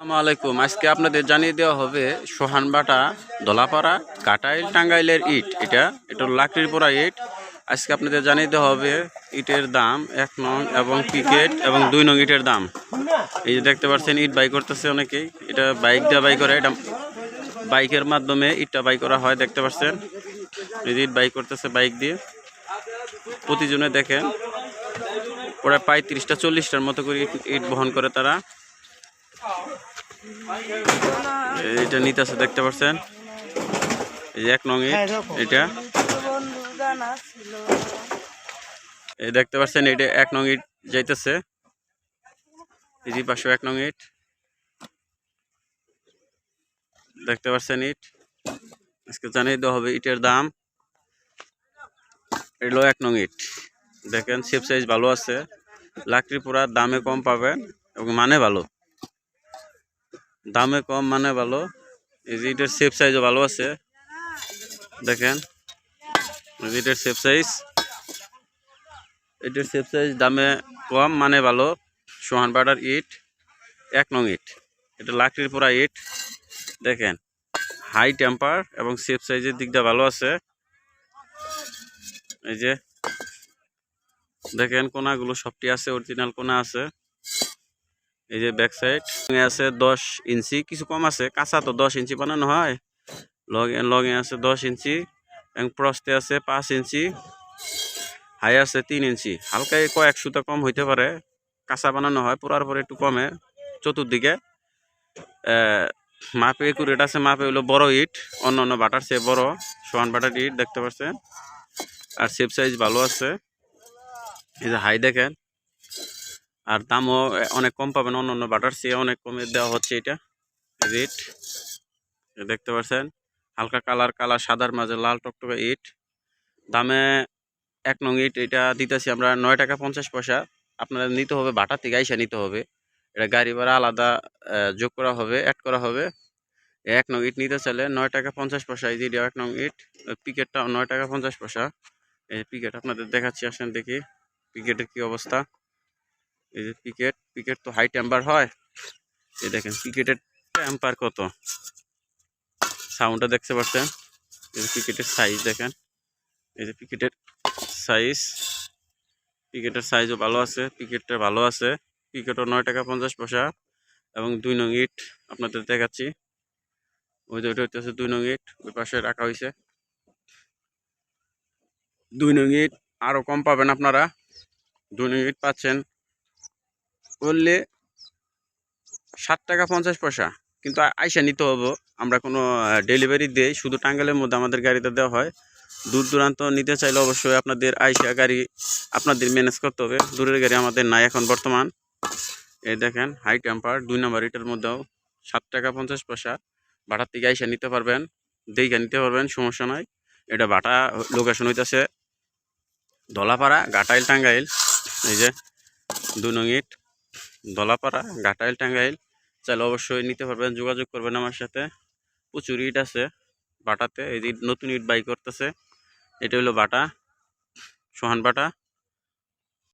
আলাইকুম। আজকে আপনাদের জানিয়ে দেওয়া হবে সোহানবাটা, দলাপাড়া, কাটাইল টাঙ্গাইলের ইট। এটা এটা লাকড়ির পোড়া ইট। আজকে আপনাদের জানিয়ে দেওয়া হবে ইটের দাম, এক নং এবং পিকেট এবং দুই নং ইটের দাম। এই যে দেখতে পাচ্ছেন, ইট বাই করতেছে অনেকেই। এটা বাইক দিয়ে বাই করে, এটা বাইকের মাধ্যমে ইটটা বাই করা হয়, দেখতে পাচ্ছেন। এই যে ইট বাই করতেছে বাইক দিয়ে। প্রতিজনে দেখেন, ওরা প্রায় পঁয়ত্রিশটা, চল্লিশটার মতো করে ইট বহন করে তারা। এটা নিতেছে দেখতে পাচ্ছেন এই এক নং ইট এটা। এই দেখতে পাচ্ছেন এটা এক নং ইট যাইতেছে। এই যে পাশে এক নং ইট। দেখতে পাচ্ছেন ইট? আজকে জানিয়ে দেওয়া হবে ইটের দাম। এগুলো এক নং ইট। দেখেন শেপ সাইজ ভালো আছে। লাকড়ি পোড়া দামে কম পাবেন এবং মানে ভালো। দামে কম মানে ভালো। এই যে এটার শেপ সাইজও ভালো আছে। দেখেন এটার শেপ সাইজ এটার সেফ সাইজ দামে কম মানে ভালো। সোহান পাড়ার ইট, এক নং ইট। এটা লাকড়ির পোড়া ইট। দেখেন হাই টেম্পার এবং সেফ সাইজের দিকটা ভালো আছে। এই যে, দেখেন কোনাগুলো সবটি আছে অরিজিনাল কোনা আছে। এই যে ব্যাক সাইড আছে দশ ইঞ্চি, কিছু কম আছে, কাঁচা তো দশ ইঞ্চি বানানো হয়। লগে লগে আছে দশ ইঞ্চি, এবং প্রস্তে আছে পাঁচ ইঞ্চি, হাই আছে তিন ইঞ্চি। হালকা কয়েক সুতা কম হইতে পারে, কাঁচা বানানো হয়, পুরার পরে একটু কমে। চতুর্দিকে মাপে একুরেট আছে, মাপে হলো বড় ইট, অন্য অন্য বাটার চেয়ে বড়, সোয়ান বাটার ইট, দেখতে পাচ্ছেন। আর শেপ সাইজ ভালো আছে। এই যে হাই দেখেন আর দামও অনেক কম পাবেন অন্য অন্য বাটার চেয়ে অনেক কমে দেওয়া হচ্ছে এটা। রেট দেখতে পাচ্ছেন? হালকা কালার কালার সাদার মাঝে লাল টকটকে ইট। দামে এক নং ইট, এটা দিতেছি আমরা নয় টাকা পঞ্চাশ পয়সা। আপনারা নিতে হবে, বাটা থেকে আইসা নিতে হবে। এটা গাড়ি ভাড়া আলাদা যোগ করা হবে অ্যাড করা হবে। এক নং ইট নিতে চাইলে নয় টাকা পঞ্চাশ পয়সা, এই যে এটা এক নং ইট পিকেটটা নয় টাকা পঞ্চাশ পয়সা। এই পিকেট আপনাদের দেখাচ্ছি, আসেন দেখি পিকেটের কি অবস্থা। এই যে পিকেট পিকেট তো হাই টেম্পার হয়। এই দেখেন পিকেটের টেম্পার কত? সাউন্ডটা দেখতে পাচ্ছেন? এই যে পিকেটের সাইজ দেখেন। এই যে পিকেটের সাইজ পিকেটের সাইজও ভালো আছে পিকেটটা ভালো আছে। পিকেটও নয় টাকা পঞ্চাশ পয়সা এবং দুই নং ইট আপনাদের দেখাচ্ছি। ওই যে ওইটা হচ্ছে দুই নং ইট, ওই পাশে রাখা হয়েছে দুই নং ইট আরও কম পাবেন আপনারা। দুই নং ইট পাচ্ছেন করলে ষাট টাকা পঞ্চাশ পয়সা। কিন্তু আইসা নিতে হবে। আমরা কোনো ডেলিভারি দেই। শুধু টাঙ্গালের মধ্যে আমাদের গাড়িতে দেওয়া হয়। দূর দূরান্ত নিতে চাইলে অবশ্যই আপনাদের আইসা গাড়ি আপনাদের ম্যানেজ করতে হবে। দূরের গাড়ি আমাদের নাই এখন বর্তমান। এই দেখেন হাই টেম্পার দুই নাম্বার ইটার মধ্যেও সাত টাকা পঞ্চাশ পয়সা। বাটার থেকে আইসা নিতে পারবেন। দেখে নিতে পারবেন, সমস্যা নাই। এটা বাটা লোকেশন হইতেছে দলাপাড়া, গাটাইল, টাঙ্গাইল। এই যে দু নং ইট। দলাপাড়া, ঘাটাইল টাঙ্গাইল। চাইলে অবশ্যই নিতে পারবেন, যোগাযোগ করবেন আমার সাথে। প্রচুর ইট আছে বাটাতে, এই যে নতুন ইট বাই করতেছে, এটা হলো বাটা, সোহান বাটা।